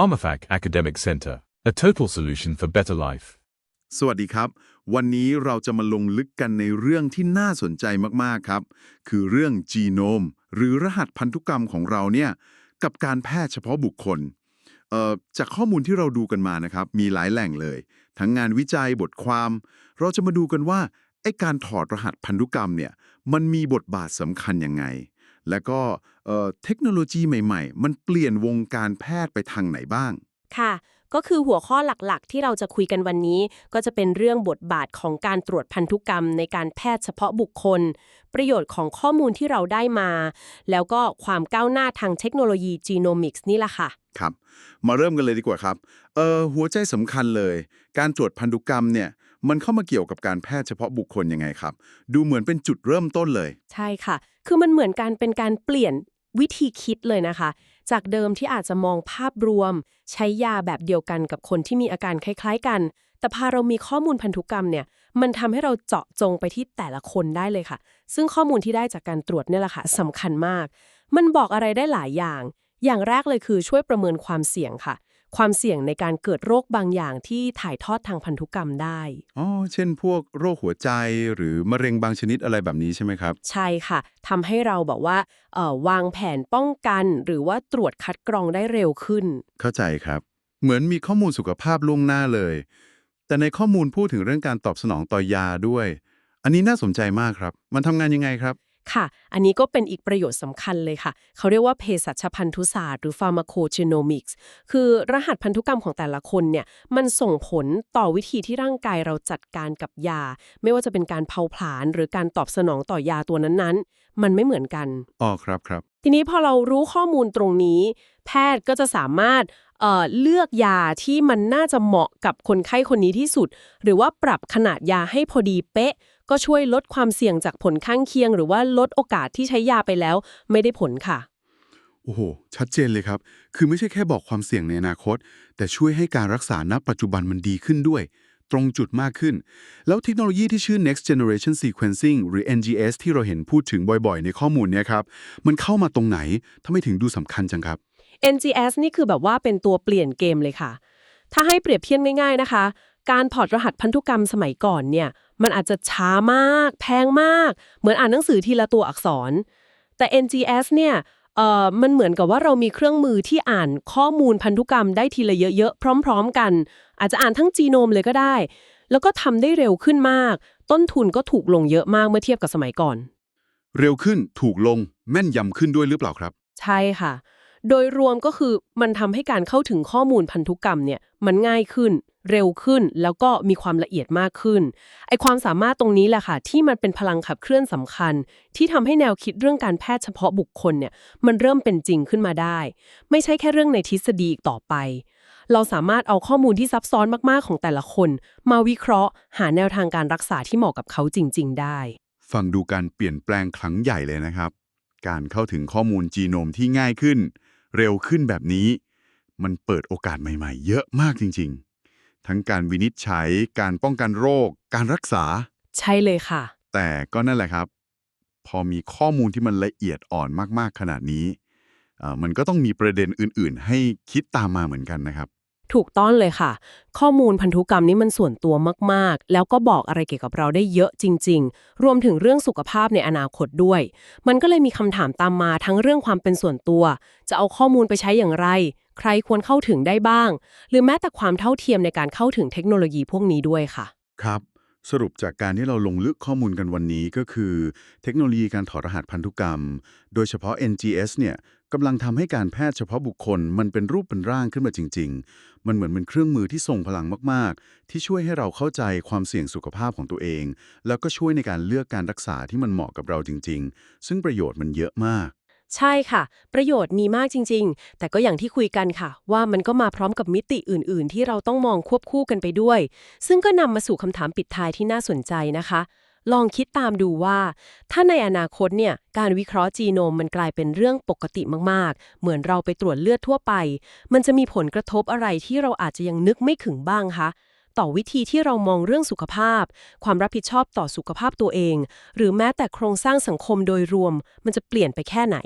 PharmaFac Academic Center, a total solution for better life. สวัสดีครับ วันนี้เราจะมาลงลึกกันในเรื่องที่น่าสนใจมาก ๆ ครับ คือเรื่องจีโนม หรือรหัสพันธุกรรมของเราเนี่ย กับการแพทย์เฉพาะบุคคลเอ่อจากข้อมูลที่เราดูกันมานะครับ มีหลายแหล่งเลย ทั้งงานวิจัยบทความ เราจะมาดูกันว่าไอการถอดรหัสพันธุกรรมเนี่ย มันมีบทบาทสำคัญยังไง และก็เอ่อเทคโนโลยีใหม่ ๆ มันเปลี่ยนวงการแพทย์ไปทางไหนบ้าง ค่ะ ก็คือหัวข้อหลักๆ ที่เราจะคุยกันวันนี้ ก็จะเป็นเรื่องบทบาทของการตรวจพันธุกรรมในการแพทย์เฉพาะบุคคล ประโยชน์ของข้อมูลที่เราได้มา แล้วก็ความก้าวหน้าทางเทคโนโลยีจีโนมิกส์นี่แหละค่ะ ครับ มาเริ่มกันเลยดีกว่าครับ เอ่อหัวใจสำคัญเลย การตรวจพันธุกรรมเนี่ยมันเข้ามาเกี่ยวกับการแพทย์เฉพาะบุคคลยังไงครับ ดูเหมือนเป็นจุดเริ่มต้นเลย ใช่ค่ะ คือมันเหมือนการเป็นการเปลี่ยนวิธีคิดเลยนะคะ จากเดิมที่อาจจะมองภาพรวม ใช้ยาแบบเดียวกันกับคนที่มีอาการคล้าย ๆ กัน แต่พอเรามีข้อมูลพันธุกรรมเนี่ย มันทำให้เราเจาะจงไปที่แต่ละคนได้เลยค่ะ ซึ่งข้อมูลที่ได้จากการตรวจเนี่ยแหละค่ะสำคัญมาก มันบอกอะไรได้หลายอย่าง อย่างแรกเลยคือช่วยประเมินความเสี่ยงค่ะ ความเสี่ยงในการเกิดโรคบางอย่างที่ถ่ายทอดทางพันธุกรรมได้อ๋อเช่นพวกโรคหัวใจหรือมะเร็งบางชนิดอะไรแบบนี้ใช่ไหมครับ ใช่ค่ะทำให้เราแบบว่าเอ่อวางแผนป้องกันหรือว่าตรวจคัดกรองได้เร็วขึ้น เข้าใจครับ เหมือนมีข้อมูลสุขภาพล่วงหน้าเลย แต่ในข้อมูลพูดถึงเรื่องการตอบสนองต่อยาด้วย อันนี้น่าสนใจมากครับ มันทำงานยังไงครับ ค่ะ อันนี้ก็เป็นอีกประโยชน์สำคัญเลยค่ะ เขาเรียกว่าเภสัชพันธุศาสตร์หรือ pharmacogenomics คือรหัสพันธุกรรมของแต่ละคนเนี่ย มันส่งผลต่อวิธีที่ร่างกายเราจัดการกับยา ไม่ว่าจะเป็นการเผาผลาญหรือการตอบสนองต่อยาตัวนั้นๆ มันไม่เหมือนกัน อ๋อครับครับ ทีนี้พอเรารู้ข้อมูลตรงนี้ แพทย์ก็จะสามารถเอ่อเลือกยาที่มันน่าจะเหมาะกับคนไข้คนนี้ที่สุด หรือว่าปรับขนาดยาให้พอดีเป๊ะ ก็ช่วยลดความเสี่ยงจากผลข้างเคียง หรือว่าลดโอกาสที่ใช้ยาไปแล้ว ไม่ได้ผลค่ะ โอ้โห ชัดเจนเลยครับ คือไม่ใช่แค่บอกความเสี่ยงในอนาคต แต่ช่วยให้การรักษาณปัจจุบันมันดีขึ้นด้วย ตรงจุดมากขึ้น แล้วเทคโนโลยีที่ชื่อ next generation sequencing หรือ NGS ที่เราเห็นพูดถึงบ่อยๆ ในข้อมูลเนี่ยครับ มันเข้ามาตรงไหนทำไมถึงดูสำคัญจังครับ NGS นี่คือแบบว่าเป็นตัวเปลี่ยนเกมเลยค่ะ ถ้าให้เปรียบเทียบง่าย ๆนะคะ การถอดรหัสพันธุกรรมสมัยก่อนเนี่ย มันอาจจะช้ามาก แพงมาก เหมือนอ่านหนังสือทีละตัวอักษร แต่ NGS เนี่ยเอ่อมันเหมือนกับว่าเรามีเครื่องมือที่อ่านข้อมูลพันธุกรรมได้ทีละเยอะๆ พร้อม ๆ กัน อาจจะอ่านทั้งจีโนมเลยก็ได้ แล้วก็ทำได้เร็วขึ้นมาก ต้นทุนก็ถูกลงเยอะมากเมื่อเทียบกับสมัยก่อน เร็วขึ้นถูกลงแม่นยำขึ้นด้วยหรือเปล่าครับ ใช่ค่ะ โดยรวมก็คือมันทำให้การเข้าถึงข้อมูลพันธุกรรมเนี่ยมันง่ายขึ้น เร็วขึ้นแล้วก็มีความละเอียดมากขึ้นไอความสามารถตรงนี้แหละค่ะ ที่มันเป็นพลังขับเคลื่อนสำคัญ ที่ทำให้แนวคิดเรื่องการแพทย์เฉพาะบุคคลเนี่ยมันเริ่มเป็นจริงขึ้นมาได้ ไม่ใช่แค่เรื่องในทฤษฎีอีกต่อไป เราสามารถเอาข้อมูลที่ซับซ้อนมากๆของแต่ละคน มาวิเคราะห์ หาแนวทางการรักษาที่เหมาะกับเขาจริง ๆ ได้ฟังดูการเปลี่ยนแปลงครั้งใหญ่เลยนะครับ การเข้าถึงข้อมูลจีโนมที่ง่ายขึ้น เร็วขึ้นแบบนี้ มันเปิดโอกาสใหม่ๆ เยอะมากจริง ๆ ทั้งการวินิจฉัย การป้องกันโรค การรักษา ใช่เลยค่ะ แต่ก็นั่นแหละครับ พอมีข้อมูลที่มันละเอียดอ่อนมากๆขนาดนี้เอ่อมันก็ต้องมีประเด็นอื่นๆ ให้คิดตามมาเหมือนกันนะครับ ถูกต้องเลยค่ะ ข้อมูลพันธุกรรมนี่มันส่วนตัวมากๆ แล้วก็บอกอะไรเกี่ยวกับเราได้เยอะจริง ๆ รวมถึงเรื่องสุขภาพในอนาคตด้วย มันก็เลยมีคำถามตามมาทั้งเรื่องความเป็นส่วนตัว จะเอาข้อมูลไปใช้อย่างไร ใครควรเข้าถึงได้บ้าง หรือแม้แต่ความเท่าเทียมในการเข้าถึงเทคโนโลยีพวกนี้ด้วยค่ะ ครับสรุปจากการที่เราลงลึกข้อมูลกันวันนี้ก็คือ เทคโนโลยีการถอดรหัสพันธุกรรม โดยเฉพาะ NGS เนี่ย กำลังทำให้การแพทย์เฉพาะบุคคล มันเป็นรูปเป็นร่างขึ้นมาจริง ๆ มันเหมือนเป็นเครื่องมือที่ทรงพลังมาก ๆ ที่ช่วยให้เราเข้าใจความเสี่ยงสุขภาพของตัวเอง แล้วก็ช่วยในการเลือกการรักษาที่มันเหมาะกับเราจริง ๆ ซึ่งประโยชน์มันเยอะมาก ใช่ค่ะ ประโยชน์มีมากจริง ๆ แต่ก็อย่างที่คุยกันค่ะ ว่ามันก็มาพร้อมกับมิติอื่น ๆ ที่เราต้องมองควบคู่กันไปด้วย ซึ่งก็นำมาสู่คำถามปิดท้ายที่น่าสนใจนะคะ ลองคิดตามดูว่า ถ้าในอนาคตเนี่ยการวิเคราะห์จีโนมมันกลายเป็นเรื่องปกติมากๆ เหมือนเราไปตรวจเลือดทั่วไป มันจะมีผลกระทบอะไรที่เราอาจจะยังนึกไม่ถึงบ้างคะต่อวิธีที่เรามองเรื่องสุขภาพ ความรับผิดชอบต่อสุขภาพตัวเอง หรือแม้แต่โครงสร้างสังคมโดยรวม มันจะเปลี่ยนไปแค่ไหน